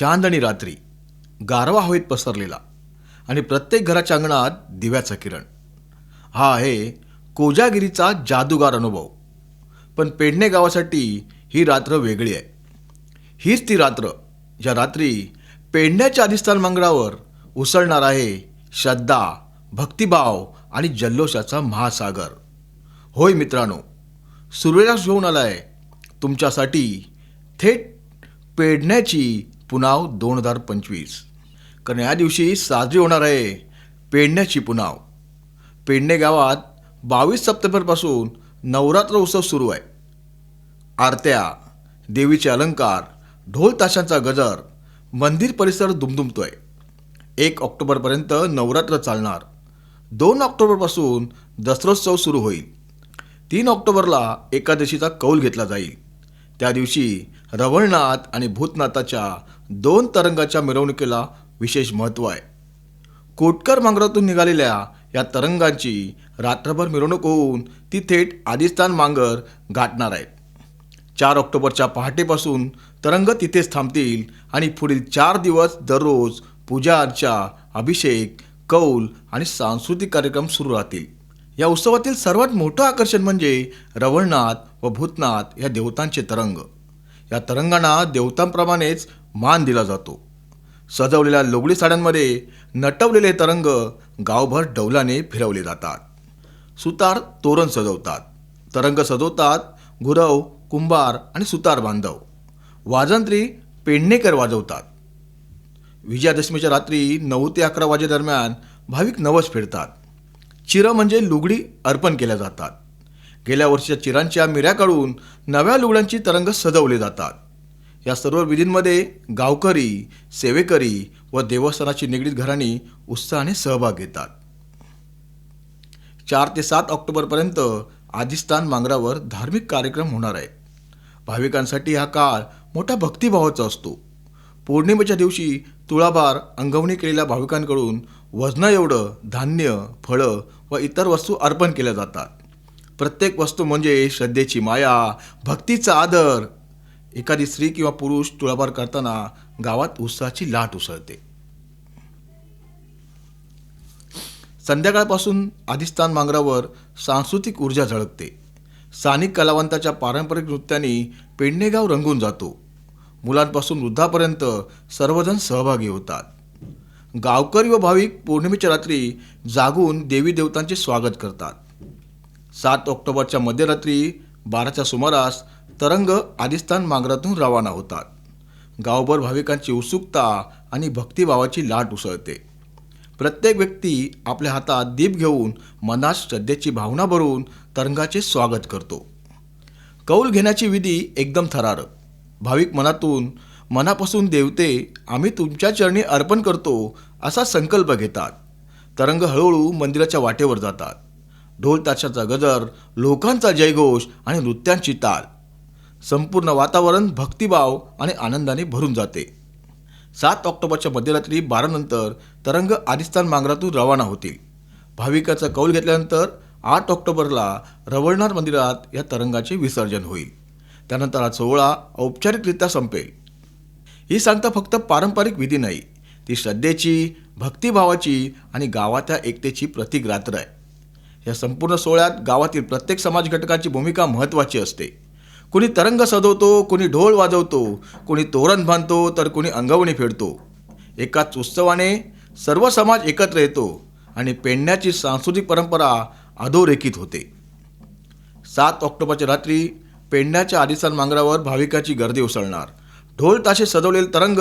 चांदणी रात्री गारवा हवेत पसरलेला आणि प्रत्येक घराच्या अंगणात दिव्याचा किरण. हा आहे कोजागिरीचा जादूगार अनुभव. पण पेडणे गावासाठी ही रात्र वेगळी आहे. हीच ती रात्र ज्या रात्री पेडण्याच्या अधिस्थान मंगळावर उसळणार आहे श्रद्धा भक्तिभाव आणि जल्लोषाचा महासागर. होय मित्रांनो सूर्यदास घेऊन आलाय. तुमच्यासाठी थेट पेडण्याची पुनाव दोन हजार पंचवीस. कारण या दिवशी साजरी होणार आहे पेडण्याची पुनाव. पेडणे गावात बावीस सप्टेंबरपासून नवरात्र उत्सव सुरू आहे. आरत्या देवीचे अलंकार ढोल ताशांचा गजर मंदिर परिसर दुमदुमतोय. एक ऑक्टोबरपर्यंत नवरात्र चालणार. दोन ऑक्टोबरपासून दसरोत्सव सुरू होईल. तीन ऑक्टोबरला एकादशीचा कौल घेतला जाईल. त्या दिवशी रवळनाथ आणि भूतनाथाच्या दोन तरंगाच्या मिरवणुकीला विशेष महत्त्व आहे. कोटकर मांगरातून निघालेल्या या तरंगांची रात्रभर मिरवणूक होऊन ती थेट आदिस्थान मांगर गाठणार आहेत. चार ऑक्टोबरच्या पहाटेपासून तरंग तिथेच थांबतील आणि पुढील चार दिवस दररोज पूजा अर्चा अभिषेक कौल आणि सांस्कृतिक कार्यक्रम सुरू राहतील. या उत्सवातील सर्वात मोठं आकर्षण म्हणजे रवळनाथ व भूतनाथ या देवतांचे तरंग. या तरंगांना देवतांप्रमाणेच मान दिला जातो. सजवलेल्या लुगडी साड्यांमध्ये नटवलेले तरंग गावभर डौलाने फिरवले जातात. सुतार तोरण सजवतात. तरंग सजवतात गुरव कुंभार आणि सुतार बांधव. वाजंत्री पेडणेकर वाजवतात. विजयादशमीच्या रात्री नऊ ते अकरा वाजेदरम्यान भाविक नवस फिरतात चिरं म्हणजे लुगडी अर्पण केल्या जातात. गेल्या वर्षीच्या चिरांच्या मिऱ्या काढून नव्या लुगड्यांची तरंग सजवले जातात. या सर्व विधींमध्ये गावकरी सेवेकरी व देवस्थानाची निगडीत घराणी उत्साहाने सहभाग घेतात. चार ते सात ऑक्टोबरपर्यंत आदिस्थान मांगरावर धार्मिक कार्यक्रम होणार आहेत. भाविकांसाठी हा काळ मोठा भक्तिभावाचा असतो. पौर्णिमेच्या दिवशी तुळाभार अंगवणी केलेल्या भाविकांकडून वजना एवढं धान्य फळं व इतर वस्तू अर्पण केल्या जातात. प्रत्येक वस्तू म्हणजे श्रद्धेची माया भक्तीचा आदर. एखादी स्त्री किंवा पुरुष तुळाभार करताना गावात उत्साहाची लाट उसळते. संध्याकाळपासून आदिस्थान मांगरावर सांस्कृतिक ऊर्जा झळकते. स्थानिक कलावंताच्या पारंपरिक नृत्यांनी पेडणेगाव रंगून जातो. मुलांपासून वृद्धापर्यंत सर्वजण सहभागी होतात. गावकरी व भाविक पौर्णिमेच्या रात्री जागून देवी देवतांचे स्वागत करतात. सात ऑक्टोबरच्या मध्यरात्री बाराच्या सुमारास तरंग आदिस्थान मांगरातून रवाना होतात. गावभर भाविकांची उत्सुकता आणि भक्तिभावाची लाट उसळते. प्रत्येक व्यक्ती आपल्या हातात दीप घेऊन मनात श्रद्धेची भावना भरून तरंगाचे स्वागत करतो. कौल घेण्याची विधी एकदम थरारक. भाविक मनातून मनापासून देवते आम्ही तुमच्या चरणी अर्पण करतो असा संकल्प घेतात. तरंग हळूहळू मंदिराच्या वाटेवर जातात. ढोल ताशाचा गजर लोकांचा जयघोष आणि नृत्यांची ताल. संपूर्ण वातावरण भक्तिभाव आणि आनंदाने भरून जाते. सात ऑक्टोबरच्या मध्यरात्री बारानंतर तरंग आदिस्थान मांगरातून रवाना होतील. भाविकाचा कौल घेतल्यानंतर आठ ऑक्टोबरला रवळनाथ मंदिरात या तरंगाचे विसर्जन होईल. त्यानंतर हा सोहळा औपचारिकरित्या संपेल. ही सांगता फक्त पारंपरिक विधी नाही ती श्रद्धेची भक्तिभावाची आणि गावाच्या एकतेची प्रतीक रात्र आहे. या संपूर्ण सोहळ्यात गावातील प्रत्येक समाज घटकाची भूमिका महत्त्वाची असते. कुणी तरंग सजवतो कुणी ढोल वाजवतो कुणी तोरण बांधतो तर कुणी अंगवणी फेडतो. एकाच उत्सवाने सर्व समाज एकत्र येतो आणि पेडण्याची सांस्कृतिक परंपरा अधोरेखित होते. सात ऑक्टोबरच्या रात्री पेडण्याच्या आदिसान मांगरावर भाविकाची गर्दी उसळणार. ढोल ताशे सजवलेले तरंग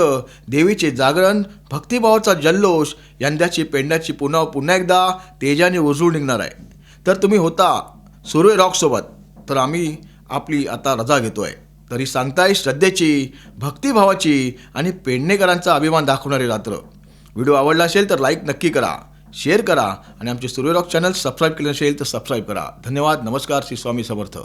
देवीचे जागरण भक्तिभावाचा जल्लोष यंदाची पेंड्याची पुन्हा पुन्हा एकदा तेजाने उजळून निघणार आहे. तर तुम्ही होता सुरे रॉकसोबत तर आम्ही आपली आता रजा घेतो आहे तरी सांगताय श्रद्धेची भक्तिभावाची आणि पेडणेकरांचा अभिमान दाखवणारी रात्र. व्हिडिओ आवडला असेल तर लाईक नक्की करा शेअर करा आणि आमचे सूर्य रॉक चॅनल सबस्क्राईब केले नसेल तर सबस्क्राईब करा. धन्यवाद नमस्कार श्री स्वामी समर्थ.